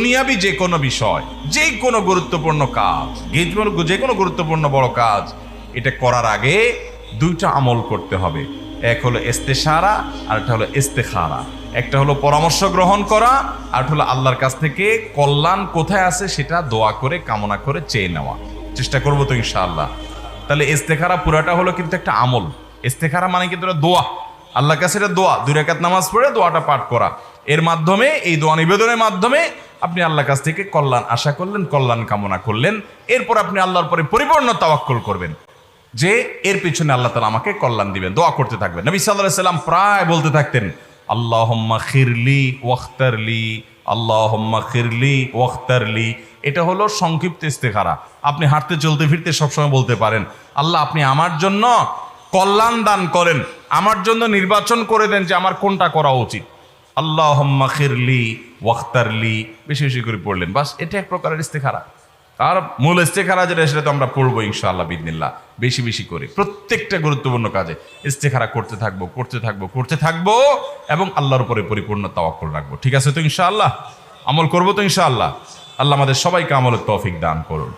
দুনিয়াবি যে কোনো বিষয়, যে কোনো গুরুত্বপূর্ণ কাজ যে কোনো- গুরুত্বপূর্ণ বড় কাজ, এটা করার আগে দুইটা আমল করতে হবে। এক হলো ইস্তেশারা, আর একটা হলো ইস্তেখারা। একটা হলো পরামর্শ গ্রহণ করা, আর হলো আল্লাহর কাছ থেকে কল্যাণ কোথায় আছে সেটা দোয়া করে, কামনা করে চেয়ে নেওয়া। চেষ্টা করব তো ইনশাআল্লাহ। তাহলে ইস্তেখারা পুরাটা হলো কিন্তু একটা আমল। ইস্তেখারা মানে কিন্তু দোয়া। আল্লাহর কাছে এটা দোয়া। দুই নামাজ পড়ে দোয়াটা পাঠ করা। এর মাধ্যমে, এই দোয়া নিবেদনের মাধ্যমে আপনি আল্লাহর কাছ থেকে কল্যাণ আশা করলেন, কল্যাণ কামনা করলেন, এরপর আপনি আল্লাহর পরে পরিপূর্ণ তাওয়াক্কুল করবেন। যে এর পিছনে আল্লাহ তালা আমাকে কল্যাণ দিবেন, দোয়া করতে থাকবেন। নবী সাল্লাহ সাল্লাম প্রায় বলতে থাকতেন, আল্লাহম্মা খিরলি ওয়াখতারলি, আল্লাহম্মা খিরলি ওয়াখতারলি। এটা হলো সংক্ষিপ্ত ইস্তেখারা। আপনি হাঁটতে, চলতে, ফিরতে সবসময় বলতে পারেন, আল্লাহ, আপনি আমার জন্য কল্যাণ দান করেন, আমার জন্য নির্বাচন করে দেন যে আমার কোনটা করা উচিত। আল্লাহ খিরলি ওয়াখতারলি। বেশি বেশি করে পড়লেন। বাস, এটা এক প্রকারের ইস্তেখারা। আর মূল ইস্তেখারা যেটা, সেটা তো আমরা পড়ব ইনশাআল্লাহ বিদিনিল্লাহ বেশি বেশি করে। প্রত্যেকটা গুরুত্বপূর্ণ কাজে ইস্তেখারা করতে থাকব করতে থাকব করতে থাকব এবং আল্লাহর উপরে পরিপূর্ণ তাওয়াক্কুল রাখব। ঠিক আছে তো ইনশাআল্লাহ? আমল করব তো ইনশাআল্লাহ? আল্লাহ আমাদের সবাইকে আমলের তৌফিক দান করুন।